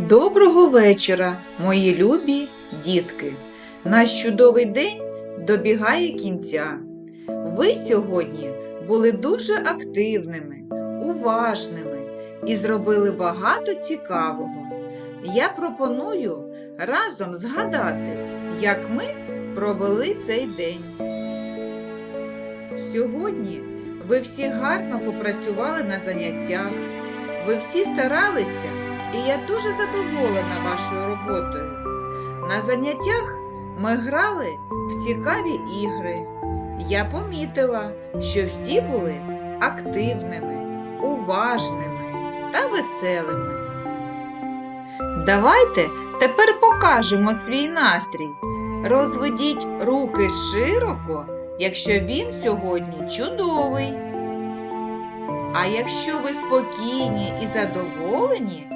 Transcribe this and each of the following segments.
Доброго вечора, мої любі дітки. Наш чудовий день добігає кінця. Ви сьогодні були дуже активними, уважними і зробили багато цікавого. Я пропоную разом згадати, як ми провели цей день. Сьогодні ви всі гарно попрацювали на заняттях, ви всі старалися, і я дуже задоволена вашою роботою. На заняттях ми грали в цікаві ігри. Я помітила, що всі були активними, уважними та веселими. Давайте тепер покажемо свій настрій. Розведіть руки широко, якщо він сьогодні чудовий. А якщо ви спокійні і задоволені,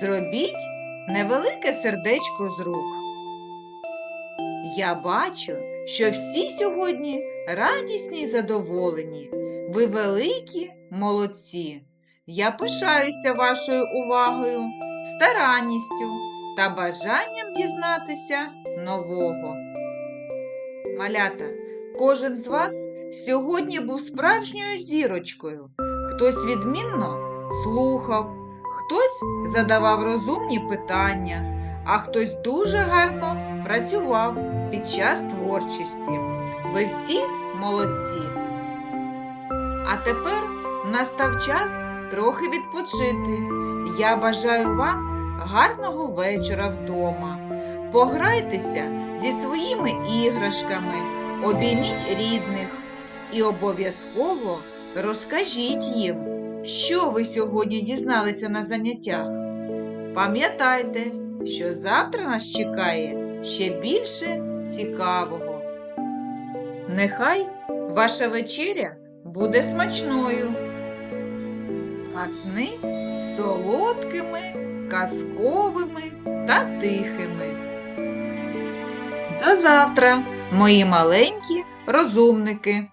зробіть невелике сердечко з рук. Я бачу, що всі сьогодні радісні й задоволені. Ви великі молодці. Я пишаюся вашою увагою, старанністю та бажанням дізнатися нового. Малята, кожен з вас сьогодні був справжньою зірочкою. Хтось відмінно слухав, хтось задавав розумні питання, а хтось дуже гарно працював під час творчості. Ви всі молодці. А тепер настав час трохи відпочити. Я бажаю вам гарного вечора вдома. Пограйтеся зі своїми іграшками, обійміть рідних і обов'язково розкажіть їм, що ви сьогодні дізналися на заняттях. Пам'ятайте, що завтра нас чекає ще більше цікавого. Нехай ваша вечеря буде смачною, а сни солодкими, казковими та тихими. До завтра, мої маленькі розумники!